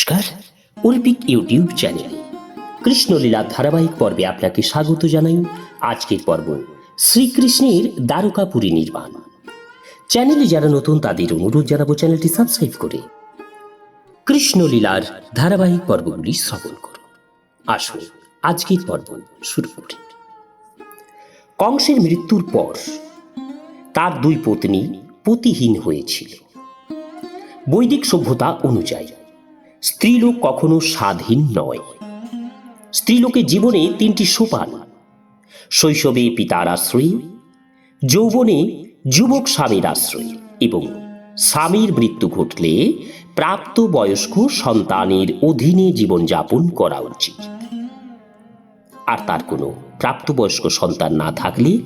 নমস্কার Olympic YouTube channel. Krishna Leela ধারাবাহিক পর্বে আপনাকে স্বাগত জানাই আজকের পর্ব শ্রীকৃষ্ণের দ্বারকাপুরী নির্মাণ চ্যানেলে যারা নতুন, তাদের অনুরোধ জানাব চ্যানেলটি সাবস্ক্রাইব করে কৃষ্ণলীলার ধারাবাহিক পর্বগুলি শ্রবণ করুন আসুন, আজকের পর্ব শুরু করি। কংসের মৃত্যুর পর তার দুই পত্নী পতিহীন হয়েছিল। বৈদিক সভ্যতা অনুযায়ী স্ত্রীলোক কখনো স্বাধীন নয়। স্ত্রীলোকের জীবনে তিনটি সোপান, শৈশবে পিতার আশ্রয়ে, যৌবনে যুবক স্বামীর আশ্রয়ে এবং স্বামীর মৃত্যু ঘটলে প্রাপ্ত বয়স্ক সন্তানের অধীনে জীবনযাপন করা উচিত। আর তার কোনো প্রাপ্তবয়স্ক সন্তান না থাকলে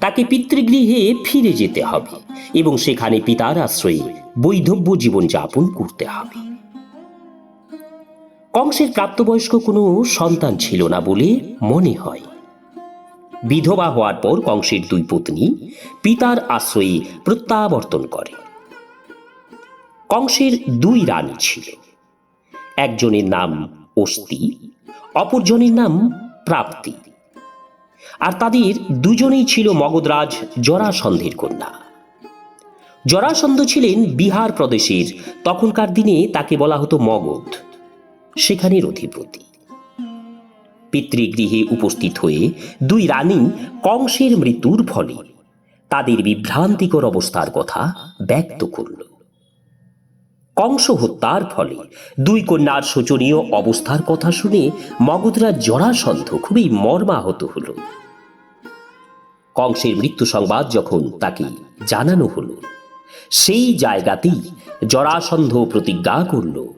তাকে পিতৃগৃহে ফিরে যেতে হবে এবং সেখানে পিতার আশ্রয়ে বৈধব্য জীবনযাপন করতে হবে। কংসের প্রাপ্তবয়স্ক কোনো সন্তান ছিল না বলে মনে হয়। বিধবা হওয়ার পর কংসের দুই পত্নী পিতার আশ্রয়ে প্রত্যাবর্তন করে। কংসের দুই রানী ছিল। একজনের নাম অস্তি অপরজনের নাম প্রাপ্তি। আর তাদের দুজনেই ছিল মগধরাজ জরাসন্ধের কন্যা। জরাসন্ধ ছিলেন বিহার প্রদেশের তখনকার দিনে তাকে বলা হতো মগধ। সেখানের অধিপতি। পিতৃগৃহে উপস্থিত হয়ে দুই রানী কংসের মৃত্যুর ফলে তাদের বিভ্রান্তিকর অবস্থার কথা ব্যক্ত করল। কংস হত্যার ফলে দুই কন্যার শোচনীয় অবস্থার কথা শুনে মগধরাজ জরাসন্ধ খুবই মর্মাহত হল। কংসের মৃত্যু সংবাদ যখন তাকে জানানো হল, সেই জায়গাতেই জরাসন্ধ প্রতিজ্ঞা করল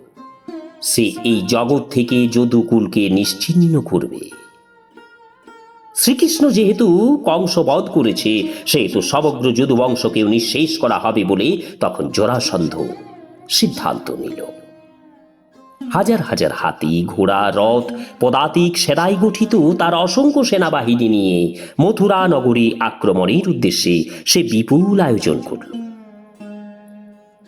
সে এই জগৎ থেকে যদুকুলকে নিশ্চিহ্ন করবে। শ্রীকৃষ্ণ যেহেতু কংসবধ করেছে, সেহেতু সমগ্র যদুবংশকেও নিঃশেষ করা হবে বলে তখন জরাসন্ধ সিদ্ধান্ত নিল। হাজার হাজার হাতি, ঘোড়া, রথ, পদাতিক সেনাই গঠিত তার অসংখ্য সেনাবাহিনী নিয়ে মথুরা নগরী আক্রমণের উদ্দেশ্যে সে বিপুল আয়োজন করল।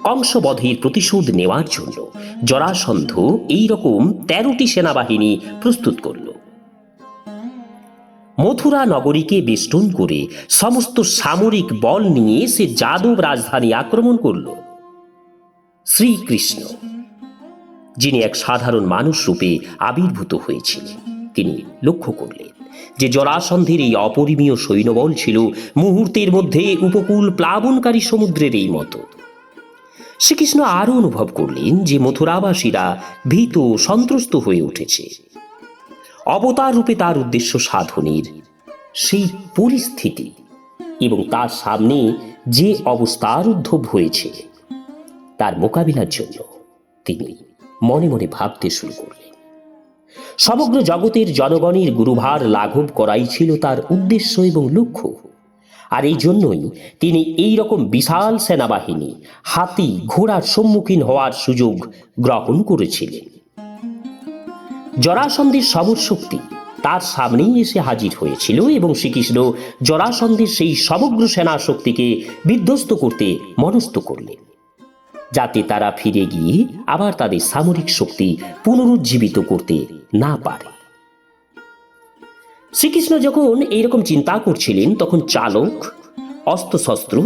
কংসবধের প্রতিশোধ নেওয়ার জন্য জরাসন্ধ এই রকম তেরোটি সেনাবাহিনী প্রস্তুত করল। মথুরা নগরীকে বেষ্টন করে সমস্ত সামরিক বল নিয়ে সে যাদব রাজধানী আক্রমণ করল। শ্রীকৃষ্ণ, যিনি এক সাধারণ মানুষ রূপে আবির্ভূত হয়েছিলেন, তিনি লক্ষ্য করলেন যে জরাসন্ধের এই অপরিমীয় সৈন্যবল ছিল মুহূর্তের মধ্যে উপকূল প্লাবনকারী সমুদ্রের এই মতো। শ্রীকৃষ্ণ আরও অনুভব করলেন যে মথুরাবাসীরা ভীত সন্ত্রস্ত হয়ে উঠেছে। অবতার রূপে তার উদ্দেশ্য সাধনের সেই পরিস্থিতি এবং তার সামনে যে অবস্থার উদ্ধব হয়েছে, তার মোকাবিলার জন্য তিনি মনে মনে ভাবতে শুরু করলেন। সমগ্র জগতের জনগণের গুরুভার লাঘব করাই ছিল তার উদ্দেশ্য এবং লক্ষ্য। আর এই জন্যই তিনি এই রকম বিশাল সেনাবাহিনী, হাতি ঘোড়ার সম্মুখীন হওয়ার সুযোগ গ্রহণ করেছিলেন। জরাসন্ধের সমর শক্তি তার সামনেই এসে হাজির হয়েছিল এবং শ্রীকৃষ্ণ জরাসন্ধের সেই সমগ্র সেনা শক্তিকে বিধ্বস্ত করতে মনস্থ করলেন, যাতে তারা ফিরে গিয়ে আবার তাদের সামরিক শক্তি পুনরুজ্জীবিত করতে না পারে। শ্রীকৃষ্ণ যখন এইরকম চিন্তা করছিলেন, তখন চালক, অস্ত্রশস্ত্র,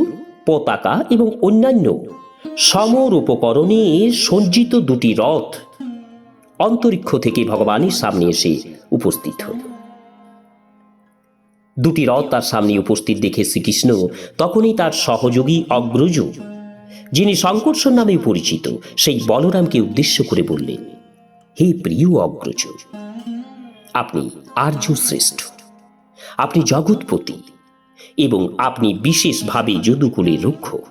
পতাকা এবং অন্যান্য সমর উপকরণে সজ্জিত দুটি রথ অন্তরিক্ষ থেকে ভগবানের সামনে এসে উপস্থিত হল। দুটি রথ তার সামনে উপস্থিত দেখে শ্রীকৃষ্ণ তখনই তার সহযোগী অগ্রজ, যিনি শঙ্কর্ষণ নামে পরিচিত, সেই বলরামকে উদ্দেশ্য করে বললেন, হে প্রিয় অগ্রজ আপনি আর্য শ্রেষ্ঠ। আপনি জগৎপতি এবং আপনি বিশেষভাবে যদুকুলের রক্ষক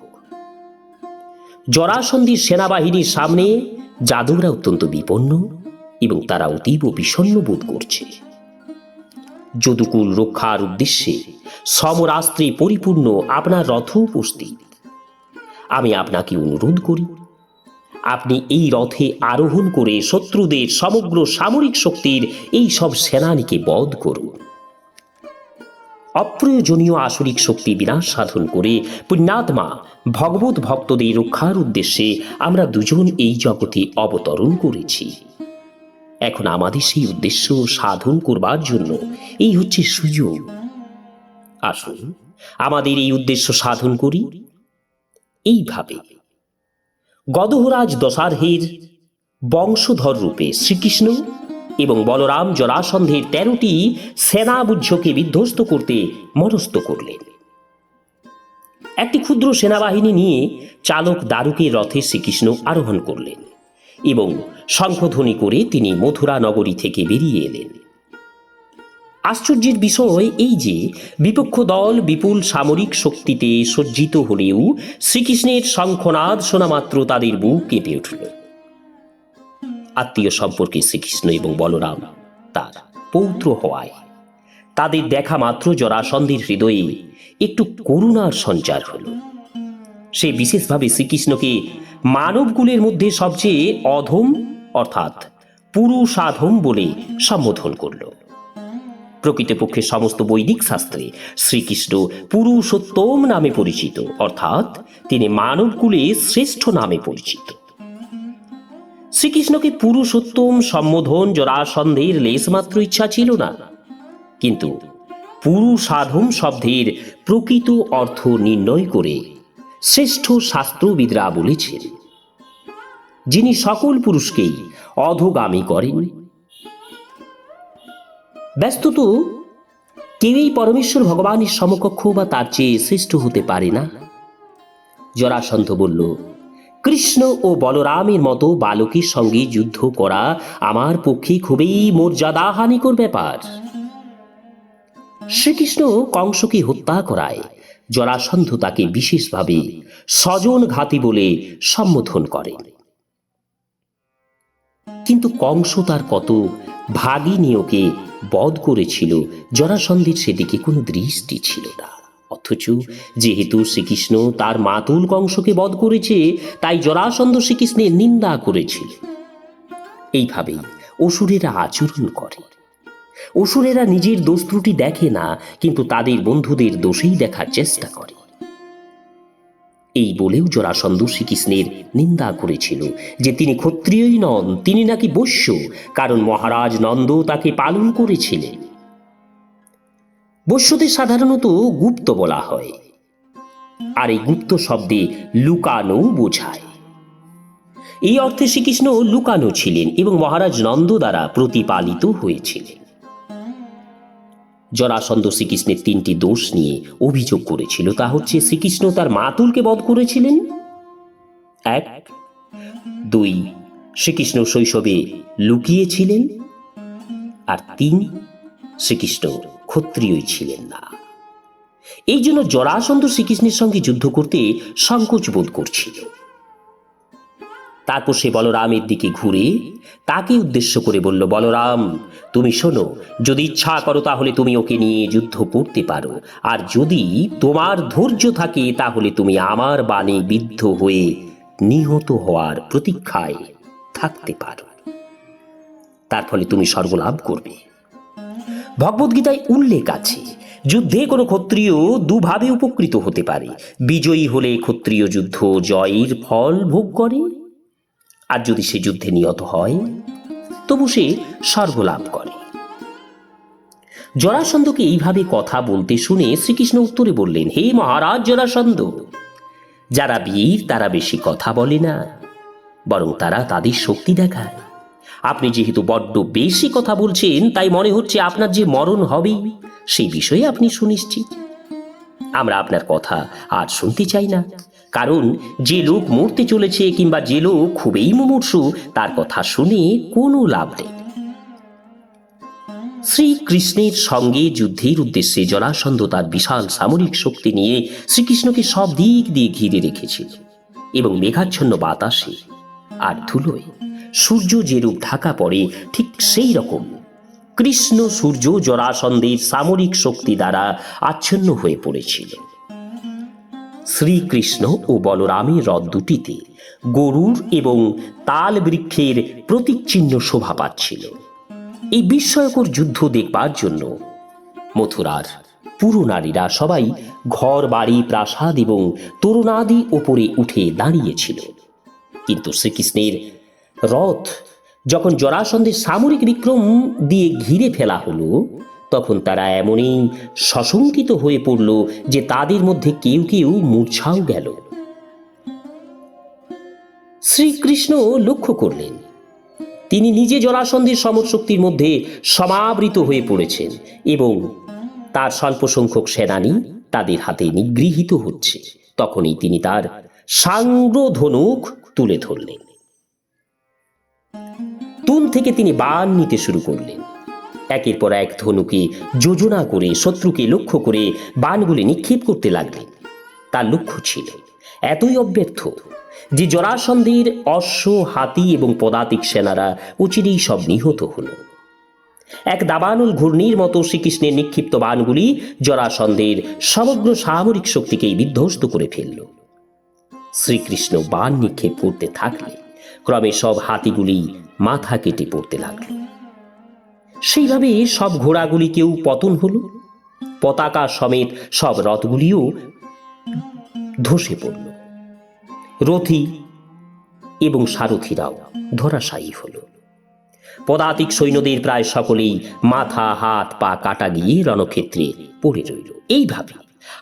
জরাসন্ধির সেনাবাহিনীর সামনে যাদবরা অত্যন্ত বিপন্ন এবং তারা অতীব বিষণ্ণ বোধ করছে। যদুকুল রক্ষার উদ্দেশ্যে সমরাস্ত্রে পরিপূর্ণ আপনার রথ উপস্থিত। আমি আপনাকে অনুরোধ করি আপনি এই রথে আরোহণ করে শত্রুদের সমগ্র সামরিক শক্তির এই সব সেনানীকে বধ করুন। অপ্রয়োজনীয় আসরিক শক্তি বিনাশ সাধন করে পুণ্যাত্মা, ভগবত ভক্তদের রক্ষার উদ্দেশ্যে আমরা দুজন এই জগতে অবতরণ করেছি। এখন আমাদের সেই উদ্দেশ্য সাধন করবার জন্য এই হচ্ছে সুযোগ। আসুন, আমাদের এই উদ্দেশ্য সাধন করি। এইভাবে গদহরাজ দশারহের বংশধর রূপে শ্রীকৃষ্ণ এবং বলরাম জরাসন্ধের তেরোটি সেনাবুজ্জকে বিধ্বস্ত করতে মনস্থ করলেন। একটি ক্ষুদ্র সেনাবাহিনী নিয়ে চালক দারুকের রথে শ্রীকৃষ্ণ আরোহণ করলেন এবং শঙ্খধ্বনি করে তিনি মথুরা নগরী থেকে বেরিয়ে এলেন। আশ্চর্যের বিষয় এই যে, বিপক্ষ দল বিপুল সামরিক শক্তিতে সজ্জিত হলেও শ্রীকৃষ্ণের শঙ্খনাদ শোনা মাত্র তাদের বুক কেঁপে উঠল। আত্মীয় সম্পর্কে শ্রীকৃষ্ণ এবং বলরাম তার পৌত্র হওয়ায় তাদের দেখা মাত্র জরাসন্ধের হৃদয়ে একটু করুণার সঞ্চার হল। সে বিশেষভাবে শ্রীকৃষ্ণকে মানবকুলের মধ্যে সবচেয়ে অধম অর্থাৎ পুরুষাধম বলে সম্বোধন করল। প্রকৃতপক্ষে সমস্ত বৈদিক শাস্ত্রে শ্রীকৃষ্ণ পুরুষোত্তম নামে পরিচিত, অর্থাৎ তিনি মানবকুলে শ্রেষ্ঠ নামে পরিচিত। শ্রীকৃষ্ণকে পুরুষোত্তম সম্বোধন জরাসন্ধের লেশমাত্র ইচ্ছা ছিল না। কিন্তু পুরুষাধম শব্দের প্রকৃত অর্থ নির্ণয় করে শ্রেষ্ঠ শাস্ত্রবিদরা বলেছেন, যিনি সকল পুরুষকেই অধগামী করেন ব্যস্তত কেউই পরমেশ্বর ভগবানের সমকক্ষ বা তার চেয়ে শ্রেষ্ঠ হতে পারে না। জরাসন্ধ বলল, কৃষ্ণ ও বলরামের মতো বালকের সঙ্গে যুদ্ধ করা আমার পক্ষে খুবই মর্যাদাহানিকর ব্যাপার। শ্রীকৃষ্ণ কংসকে হত্যা করায়। জরাসন্ধ তাকে বিশেষভাবে স্বজন ঘাতি বলে সম্বোধন করেন। কিন্তু কংস তার কত ভাগিনীয়কে বধ করেছিল। জরাসন্ধের সেদিকে কোনো দৃষ্টি ছিল না। অথচ যেহেতু শ্রীকৃষ্ণ তার মাতুল কংসকে বধ করেছে, তাই জরাসন্ধ শ্রীকৃষ্ণের নিন্দা করেছিল। এইভাবেই অসুরেরা আচরণ করে। অসুরেরা নিজের দোষ ত্রুটি দেখে না, কিন্তু তাদের বন্ধুদের দোষেই দেখার চেষ্টা করে। এই বলেও জরাসন্ধ শ্রীকৃষ্ণের নিন্দা করেছিল যে তিনি ক্ষত্রিয়ই নন, তিনি নাকি বৈশ্য, কারণ মহারাজ নন্দ তাকে পালন করেছিলেন। বৈশ্যদের সাধারণত গুপ্ত বলা হয়। আর এই গুপ্ত শব্দে লুকানো বোঝায়। এই অর্থে শ্রীকৃষ্ণ লুকানো ছিলেন এবং মহারাজ নন্দ দ্বারা প্রতিপালিত হয়েছিলেন। জরাসন্ধ শ্রীকৃষ্ণের তিনটি দোষ নিয়ে অভিযোগ করেছিল। তা হচ্ছে, শ্রীকৃষ্ণ তার মাতুলকে বধ করেছিলেন। এক। দুই, শ্রীকৃষ্ণ শৈশবে লুকিয়েছিলেন। আর তিন, শ্রীকৃষ্ণ ক্ষত্রিয়ই ছিলেন না। এই জন্য জরাসন্ধ শ্রীকৃষ্ণের সঙ্গে যুদ্ধ করতে সংকোচ বোধ করছিল। তারপর সে বলরামের দিকে ঘুরে তাকে উদ্দেশ্য করে বলল, বলরাম, তুমি শোনো, যদি ইচ্ছা করো তাহলে তুমি ওকে নিয়ে যুদ্ধ করতে পারো। আর যদি তোমার ধৈর্য থাকে তাহলে তুমি আমার বাণী বিদ্ধ হয়ে নিহত হওয়ার প্রতীক্ষায় থাকতে পারো। তার ফলে তুমি স্বর্গলাভ করবে। ভগবদ্গীতায় উল্লেখ আছে, যুদ্ধে কোনো ক্ষত্রিয় দুভাবে উপকৃত হতে পারে। বিজয়ী হলে ক্ষত্রিয় যুদ্ধ জয়ের ফল ভোগ করে আর যদি সে যুদ্ধে নিহত হয়, তবু সে স্বর্গলাভ করে। জরাসন্ধকে এইভাবে কথা বলতে শুনে শ্রীকৃষ্ণ উত্তরে বললেন, হে মহারাজ জরাসন্ধ, যারা বীর, তারা বেশি কথা বলে না, বরং তারা তাদের শক্তি দেখায়। আপনি যেহেতু বড্ড বেশি কথা বলছেন, তাই মনে হচ্ছে আপনার যে মরণ হবে সেই বিষয়ে আপনি সুনিশ্চিত। আমরা আপনার কথা আর শুনতে চাই না। কারণ যে লোক মরতে চলেছে কিংবা যে লোক খুবই মুমূর্ষু, তার কথা শুনে কোনো লাভ নেই। শ্রীকৃষ্ণের সঙ্গে যুদ্ধের উদ্দেশ্যে জরাসন্ধ তার বিশাল সামরিক শক্তি নিয়ে শ্রীকৃষ্ণকে সব দিক দিয়ে ঘিরে রেখেছিল এবং মেঘাচ্ছন্ন বাতাসে আর ধুলোয় সূর্য যেরূপ ঢাকা পড়ে, ঠিক সেই রকম কৃষ্ণ সূর্য জরাসন্ধের সামরিক শক্তি দ্বারা আচ্ছন্ন হয়ে পড়েছিল। শ্রীকৃষ্ণ ও বলরামের রথ দুটিতে গরুর এবং তাল বৃক্ষের প্রতীক চিহ্ন শোভা পাচ্ছিল। এই বিস্ময়কর যুদ্ধ দেখবার জন্য মথুরার পুরো নারীরা সবাই ঘর, বাড়ি, প্রাসাদ এবং তরুণাদি ওপরে উঠে দাঁড়িয়েছিল। কিন্তু শ্রীকৃষ্ণের রথ যখন জরাসন্ধের সামরিক বিক্রম দিয়ে ঘিরে ফেলা হলো তখন তারা এমনই সশঙ্কিত হয়ে পড়ল যে তাদের মধ্যে কেউ কেউ মূর্ছাও গেল। শ্রীকৃষ্ণ লক্ষ্য করলেন। তিনি নিজে জরাসন্ধের সমর শক্তির মধ্যে সমাবৃত হয়ে পড়েছেন এবং তার স্বল্প সংখ্যক সেনানী তাদের হাতে নিগৃহীত হচ্ছে। তখনই তিনি তার সাংগ্র ধনুক তুলে ধরলেন। তুন থেকে তিনি বান নিতে শুরু করলেন। একের পর এক ধনুকে যোজনা করে, শত্রুকে লক্ষ্য করে বানগুলি নিক্ষেপ করতে লাগলেন। তার লক্ষ্য ছিল এতই অব্যর্থ যে জরাসন্ধের অশ্ব, হাতি এবং পদাতিক সেনারা উচিরেই সব নিহত হল। এক দাবানুল ঘূর্ণির মতো শ্রীকৃষ্ণের নিক্ষিপ্ত বানগুলি জরাসন্ধের সমগ্র সামরিক শক্তিকেই বিধ্বস্ত করে ফেলল। শ্রীকৃষ্ণ বান নিক্ষেপ করতে থাকলে ক্রমে সব হাতিগুলি মাথা কেটে পড়তে লাগল। সেইভাবে সব ঘোড়াগুলিকেও পতন হলো। পতাকা সমেত সব রথগুলিও ধসে পড়ল। রথি এবং সারথীরাও ধরাশায়ী হল। পদাতিক সৈন্যদের প্রায় সকলেই মাথা, হাত, পা কাটা গিয়ে রণক্ষেত্রে পড়ে রইল। এইভাবে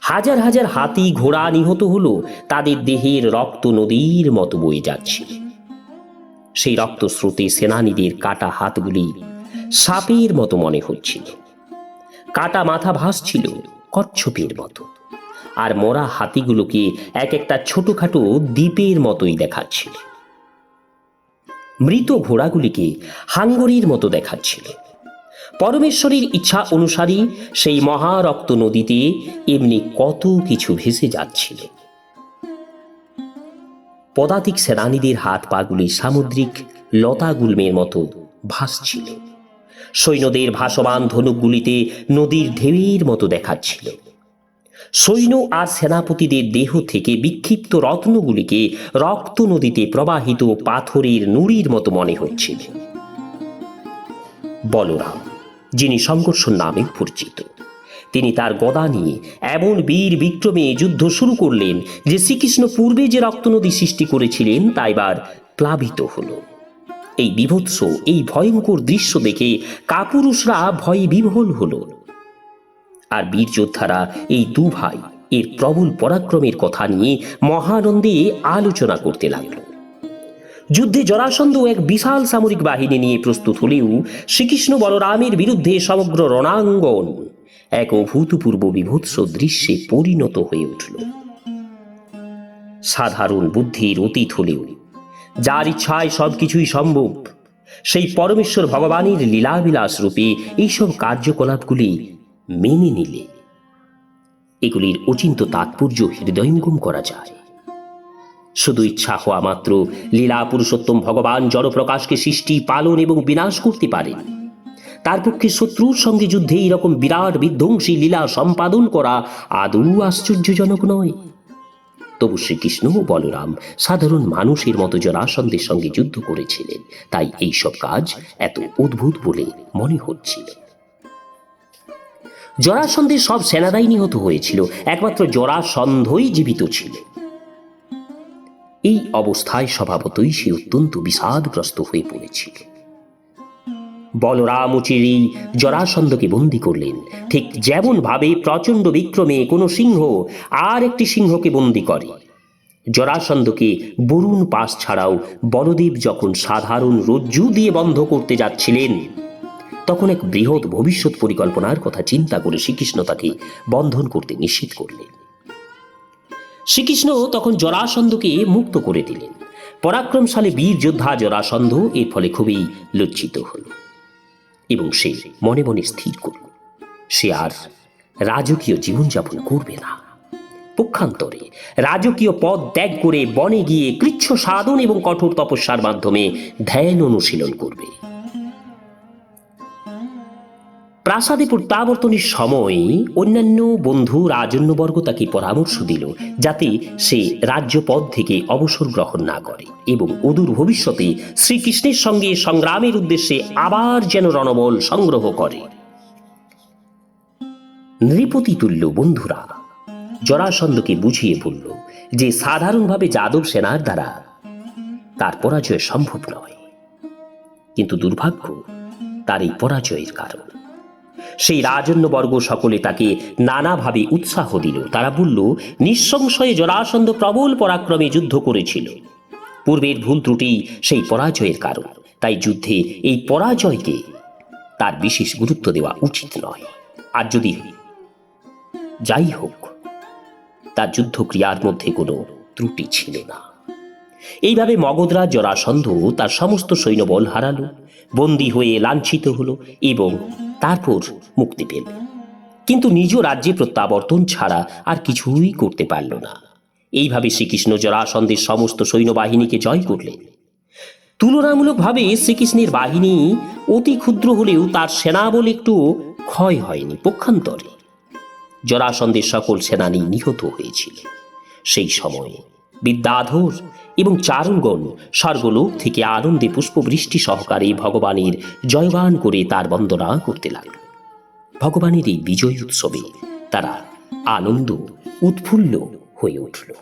হাজার হাজার হাতি ঘোড়া নিহত হলো। তাদের দেহের রক্ত নদীর মতো বয়ে যাচ্ছে। সেই রক্ত স্রোতে সেনানীদের কাটা হাতগুলি সাপের মতো মনে হচ্ছিল কাটা মাথা ভাসছিল কচ্ছপের মতো। আর মরা হাতিগুলোকে এক একটা ছোটখাটো দ্বীপের মতোই দেখাচ্ছিল মৃত ঘোড়াগুলিকে হাঙ্গরির মতো দেখাচ্ছিল পরমেশ্বরীর ইচ্ছা অনুসারী সেই মহারক্ত নদীতে এমনি কত কিছু ভেসে যাচ্ছিল পদাতিক সেনানীদের হাত পাগুলি সামুদ্রিক লতা গুল্মের মতো ভাসছিল। সৈন্যদের ভাসমান ধনুকগুলিতে নদীর ঢেউয়ের মতো দেখাচ্ছিল। সৈন্য আর সেনাপতিদের দেহ থেকে বিক্ষিপ্ত রত্নগুলিকে রক্ত নদীতে প্রবাহিত পাথরের নুড়ির মতো মনে হচ্ছিল। বলরাম, যিনি সংঘর্ষ নামে পরিচিত, তিনি তার গদা নিয়ে এমন বীর বিক্রমে যুদ্ধ শুরু করলেন যে শ্রীকৃষ্ণ পূর্বে যে রক্তনদী সৃষ্টি করেছিলেন তা এবার প্লাবিত হলো। এই বিভৎস, এই ভয়ঙ্কর দৃশ্য দেখে কাপুরুষরা ভয়ে বিভোল হলো। আর বীর যোদ্ধারা এই দু ভাই, এর প্রবল পরাক্রমের কথা নিয়ে মহানন্দে আলোচনা করতে লাগল। যুদ্ধে জরাসন্ধ এক বিশাল সামরিক বাহিনী নিয়ে প্রস্তুত হলেও শ্রীকৃষ্ণ বলরামের বিরুদ্ধে সমগ্র রণাঙ্গন এক অভূতপূর্ব বিভৎস দৃশ্যে পরিণত হয়ে উঠল। সাধারণ বুদ্ধির অতীত হলেও যার ইচ্ছায় সবকিছুই সম্ভব। সেই পরমেশ্বর ভগবানের লীলাবিলাস রূপে এইসব কার্যকলাপগুলি মেনে নিলে। এগুলির অচিন্ত তাৎপর্য হৃদয়ঙ্গম করা যায়। শুধু ইচ্ছা হওয়া মাত্র লীলা পুরুষোত্তম ভগবান জড়প্রকাশকে সৃষ্টি, পালন এবং বিনাশ করতে পারেন তার পক্ষে শত্রুর সঙ্গে যুদ্ধে এইরকম বিরাট বিধ্বংসী লীলা সম্পাদন করা আদৌ আশ্চর্যজনক নয়। তবু শ্রীকৃষ্ণ ও বলরাম সাধারণ মানুষের মতো জরাসন্ধের সঙ্গে যুদ্ধ করেছিলেন। তাই এই সব কাজ এত অদ্ভুত বলে মনে হচ্ছিল। জরাসন্ধের সব সেনারাই নিহত হয়েছিল, একমাত্র জরাসন্ধই জীবিত ছিল। এই অবস্থায় স্বভাবতই সে অত্যন্ত বিষাদগ্রস্ত হয়ে পড়েছিল। বলরাম উচিরি জরাসন্ধকে বন্দী করলেন। ঠিক যেমন ভাবে প্রচণ্ড বিক্রমে কোনো সিংহ আর একটি সিংহকে বন্দী করে। জরাসন্ধকে বরুণ পাশ ছাড়াও বলদেব যখন সাধারণ রজ্জু দিয়ে বন্ধ করতে যাচ্ছিলেন, তখন এক বৃহৎ ভবিষ্যৎ পরিকল্পনার কথা চিন্তা করে শ্রীকৃষ্ণ তাকে বন্ধন করতে নিশ্চিত করলেন। শ্রীকৃষ্ণ তখন জরাসন্ধকে মুক্ত করে দিলেন। পরাক্রমশালী বীর যোদ্ধা জরাসন্ধ এর ফলে খুবই লজ্জিত হল। এবং সে মনে মনে স্থির করল। সে আর রাজকীয় জীবনযাপন করবে না। পক্ষান্তরে রাজকীয় পদ ত্যাগ করে বনে গিয়ে কৃচ্ছ সাধন এবং কঠোর তপস্যার মাধ্যমে ধ্যান অনুশীলন করবে। প্রাসাদে প্রত্যাবর্তনের সময় অন্যান্য বন্ধু রাজন্যবর্গ তাকে পরামর্শ দিল যাতে সে রাজ্যপদ থেকে অবসর গ্রহণ না করে এবং অদূর ভবিষ্যতে শ্রীকৃষ্ণের সঙ্গে সংগ্রামের উদ্দেশ্যে আবার যেন রণবল সংগ্রহ করে। নৃপতি তুল্য বন্ধুরা, জরাসন্ধকে বুঝিয়ে বলল যে সাধারণভাবে যাদব সেনার দ্বারা তার পরাজয় সম্ভব নয়। কিন্তু দুর্ভাগ্য, তার এই পরাজয়ের কারণ। সেই রাজন্যবর্গ সকলে তাকে নানাভাবে উৎসাহ দিল। তারা বলল, নিঃসংশয়ে জরাসন্ধ প্রবল পরাক্রমে যুদ্ধ করেছিল। পূর্বের ভুল ত্রুটি সেই পরাজয়ের কারণ। তাই যুদ্ধে এই পরাজয়কে তার বিশেষ গুরুত্ব দেওয়া উচিত নয়। আর যদি যাই হোক, তার যুদ্ধক্রিয়ার মধ্যে কোনো ত্রুটি ছিল না। এইভাবে মগধরা জরাসন্ধ তার সমস্ত সৈন্যবল হারালো, বন্দী হয়ে লাঞ্ছিত হলো এবং তারপর মুক্তি পেল। কিন্তু নিজ রাজ্যে প্রত্যাবর্তন ছাড়া আর কিছুই করতে পারল না। এইভাবে শ্রীকৃষ্ণ জরাসন্ধের সমস্ত সৈন্যবাহিনীকে জয় করলেন। তুলনামূলকভাবে শ্রীকৃষ্ণের বাহিনী অতি ক্ষুদ্র হলেও তার সেনাবল একটু ক্ষয় হয়নি পক্ষান্তরে। জরাসন্ধের সকল সেনানী নিহত হয়েছিল। সেই সময়ে বিদ্যাধর এবং চারুণগণ স্বর্গলোক থেকে আনন্দে পুষ্পবৃষ্টি সহকারে ভগবানের জয়গান করে তার বন্দনা করতে লাগল। ভগবানের এই বিজয় উৎসবে তারা আনন্দ, উৎফুল্ল হয়ে উঠল।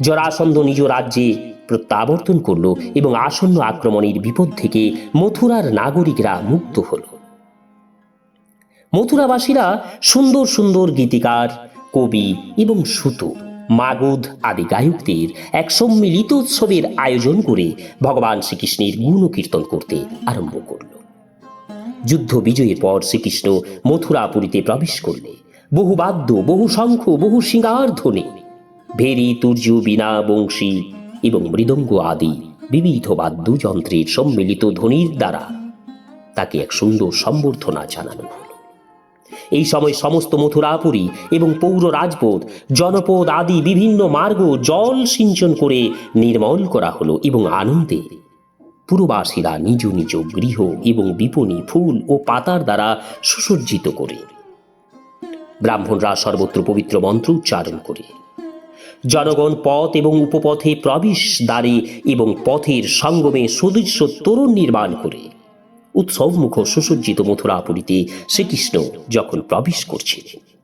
জরাসন্ধ নিজ রাজ্যে প্রত্যাবর্তন করল এবং আসন্ন আক্রমণের বিপদ থেকে মথুরার নাগরিকরা মুক্ত হল। মথুরাবাসীরা সুন্দর সুন্দর গীতিকার, কবি এবং সুতো মাগধ আদি গায়কদের এক সম্মিলিত উৎসবের আয়োজন করে ভগবান শ্রীকৃষ্ণের গুণকীর্তন করতে আরম্ভ করল। যুদ্ধ বিজয়ের পর শ্রীকৃষ্ণ মথুরাপুরীতে প্রবেশ করলে বহু বাদ্য, বহু শঙ্খ, বহু সিঙ্গার ধ্বনি ভেরি, তুর্য, বীণা, বংশী এবং মৃদঙ্গ আদি বিবিধ বাদ্যযন্ত্রের সম্মিলিত ধ্বনির দ্বারা তাকে এক সুন্দর সম্বর্ধনা জানানো এই সময় সমস্ত মথুরাপুরী এবং পৌর রাজপথ, জনপদ আদি বিভিন্ন মার্গ জল সিঞ্চন করে নির্মল করা হলো এবং আনন্দে। পুরবাসীরা নিজ নিজ গৃহ এবং বিপণী ফুল ও পাতার দ্বারা সুসজ্জিত করে। ব্রাহ্মণরা সর্বত্র পবিত্র মন্ত্র উচ্চারণ করে। জনগণ পথ এবং উপপথে প্রবেশ দ্বারে এবং পথের সঙ্গমে সুদৃশ্য তরুণ নির্মাণ করে। উৎসবমুখ সুসজ্জিত মথুরা মথুরাপুরীতে শ্রীকৃষ্ণ যখন প্রবেশ করছিলেন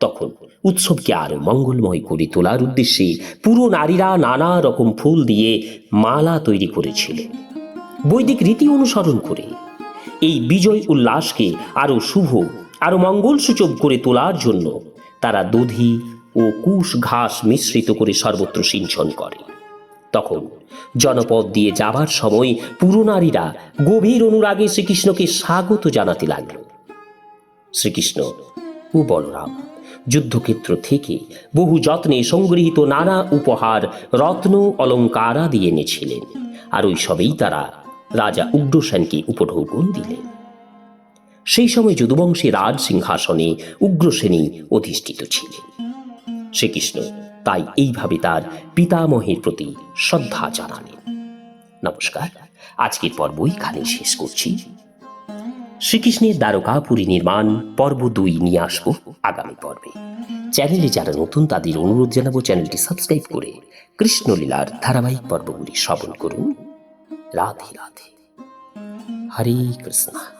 তখন উৎসবকে আরও মঙ্গলময় করে তোলার উদ্দেশ্যে পুরো নারীরা নানা রকম ফুল দিয়ে মালা তৈরি করেছিলেন। বৈদিক রীতি অনুসরণ করে এই বিজয় উল্লাসকে আরও শুভ আরও মঙ্গলসূচক করে তোলার জন্য তারা দধি ও কুশ ঘাস মিশ্রিত করে সর্বত্র সিঞ্চন করে। তখন জনপদ দিয়ে যাবার সময় পুরো নারীরা গভীর অনুরাগে শ্রীকৃষ্ণকে স্বাগত জানাতে লাগল। শ্রীকৃষ্ণ ও বলরাম, যুদ্ধক্ষেত্র থেকে বহু যত্নে সংগৃহীত নানা উপহার রত্ন অলঙ্কারা দিয়ে এনেছিলেন, আর ওই সবেই তারা রাজা উগ্রসেনকে উপঢৌকন দিলেন। সেই সময় যদুবংশী রাজ সিংহাসনে উগ্রসেনী অধিষ্ঠিত ছিলেন। শ্রীকৃষ্ণ তাই এইভাবে তার পিতামহের প্রতি শ্রদ্ধা জানালেন। নমস্কার, আজকের পর্ব এখানে শেষ করছি। শ্রীকৃষ্ণের দ্বারকাপুরী নির্মাণ পর্ব দুই নিয়ে আসব আগামী পর্বে। চ্যানেলে যারা নতুন, তাদের অনুরোধ জানাব চ্যানেলটি সাবস্ক্রাইব করে কৃষ্ণলীলার ধারাবাহিক পর্বগুলি শ্রবণ করুন। রাধে রাধে। হরে কৃষ্ণা।